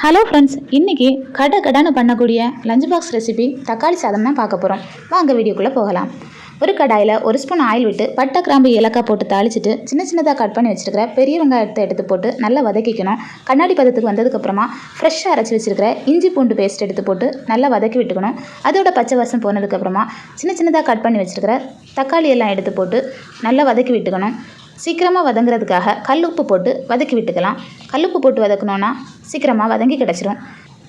Hello friends இன்றைக்கி கடை கடான்னு பண்ணக்கூடிய லஞ்ச் பாக்ஸ் ரெசிபி தக்காளி சாதம் தான் பார்க்க போகிறோம் வாங்க வீடியோக்குள்ளே போகலாம். ஒரு கடாயில் ஒரு ஸ்பூன் ஆயில் விட்டு பட்டை கிராம்பு ஏலக்காய் போட்டு தாளிச்சிட்டு சின்ன சின்னதாக கட் பண்ணி வச்சுருக்கிற பெரிய வெங்காயத்தை எடுத்து போட்டு நல்லா வதக்கிக்கணும். கண்ணாடி பதத்துக்கு வந்ததுக்கப்புறமா ஃப்ரெஷ்ஷாக அரைச்சி வச்சுருக்கிற இஞ்சி பூண்டு பேஸ்ட் எடுத்து போட்டு நல்லா வதக்கி விட்டுக்கணும். அதோட பச்சை வாசம் போனதுக்கப்புறமா சின்ன சின்னதாக கட் பண்ணி வச்சுருக்கிற தக்காளி எல்லாம் எடுத்து போட்டு நல்லா வதக்கி விட்டுக்கணும். சீக்கிரமாக வதங்குறதுக்காக உப்பு போட்டு வதக்கி விட்டுக்கலாம். கல் உப்பு போட்டு வதக்கணுன்னா சீக்கிரமாக வதங்கி கிடச்சிரும்.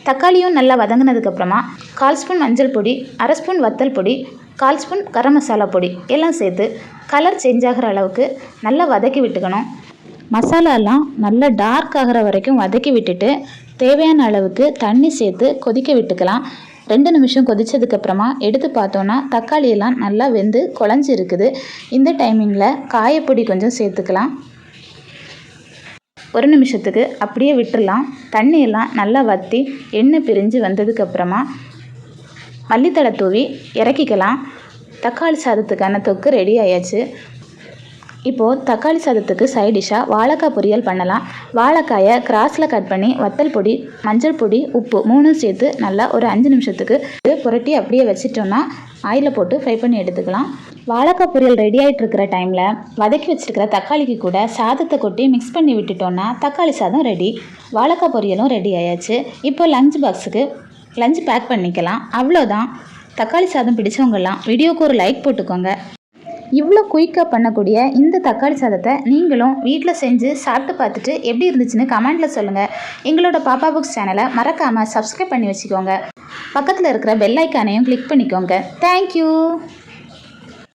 தக்காளியும் நல்லா வதங்கினதுக்கப்புறமா கால் ஸ்பூன் மஞ்சள் பொடி அரை ஸ்பூன் வத்தல் பொடி கால் ஸ்பூன் கரம் மசாலா பொடி எல்லாம் சேர்த்து கலர் சேஞ்ச் ஆகிற அளவுக்கு நல்லா வதக்கி விட்டுக்கணும். மசாலாலாம் நல்லா டார்க் ஆகிற வரைக்கும் வதக்கி விட்டுட்டு தேவையான அளவுக்கு தண்ணி சேர்த்து கொதிக்க விட்டுக்கலாம். ரெண்டு நிமிஷம் கொதித்ததுக்கப்புறமா எடுத்து பார்த்தோன்னா தக்காளி எல்லாம் நல்லா வெந்து குழஞ்சி இருக்குது இந்த டைமிங்கில் காயப்பொடி கொஞ்சம் சேர்த்துக்கலாம். ஒரு நிமிஷத்துக்கு அப்படியே விட்டுடலாம் தண்ணியெல்லாம் நல்லா வற்றி எண்ணெய் பிரிஞ்சு வந்ததுக்கப்புறமா மல்லித்தழை தூவி இறக்கிக்கலாம். தக்காளி சாதத்துக்கான தொக்கு ரெடி ஆயாச்சு. இப்போது தக்காளி சாதத்துக்கு சைட் டிஷ்ஷாக வாழைக்காய் பொரியல் பண்ணலாம். வாழைக்காயை கிராஸில் கட் பண்ணி வத்தல் பொடி மஞ்சள் பொடி உப்பு மூணும் சேர்த்து நல்லா ஒரு அஞ்சு நிமிஷத்துக்கு இது புரட்டி அப்படியே வச்சிட்டோன்னா ஆயிலில் போட்டு ஃப்ரை பண்ணி எடுத்துக்கலாம். வாழைக்காய் பொரியல் ரெடி ஆகிட்டு இருக்கிற டைமில் வதக்கி வச்சுருக்கிற தக்காளிக்கு கூட சாதத்தை கொட்டி மிக்ஸ் பண்ணி விட்டுட்டோன்னா தக்காளி சாதம் ரெடி வாழைக்காய் பொரியலும் ரெடி ஆயாச்சு. இப்போ லஞ்ச் பாக்ஸுக்கு லஞ்ச் பேக் பண்ணிக்கலாம். அவ்வளோதான் தக்காளி சாதம் பிடிச்சவங்கெல்லாம் வீடியோவுக்கு ஒரு லைக் போட்டுக்கோங்க. இவ்வளோ குயிக்காக பண்ணக்கூடிய இந்த தக்காளி சாதத்தை நீங்களும் வீட்டில் செஞ்சு சாப்பிட்டு பார்த்துட்டு எப்படி இருந்துச்சுன்னு கமெண்ட்டில் சொல்லுங்கள் எங்களோட பாப்பா புக்ஸ் சேனலை மறக்காமல் சப்ஸ்கிரைப் பண்ணி வச்சுக்கோங்க. பக்கத்தில் இருக்கிற பெல் ஐக்கானையும் கிளிக் பண்ணிக்கோங்க. தேங்க்யூ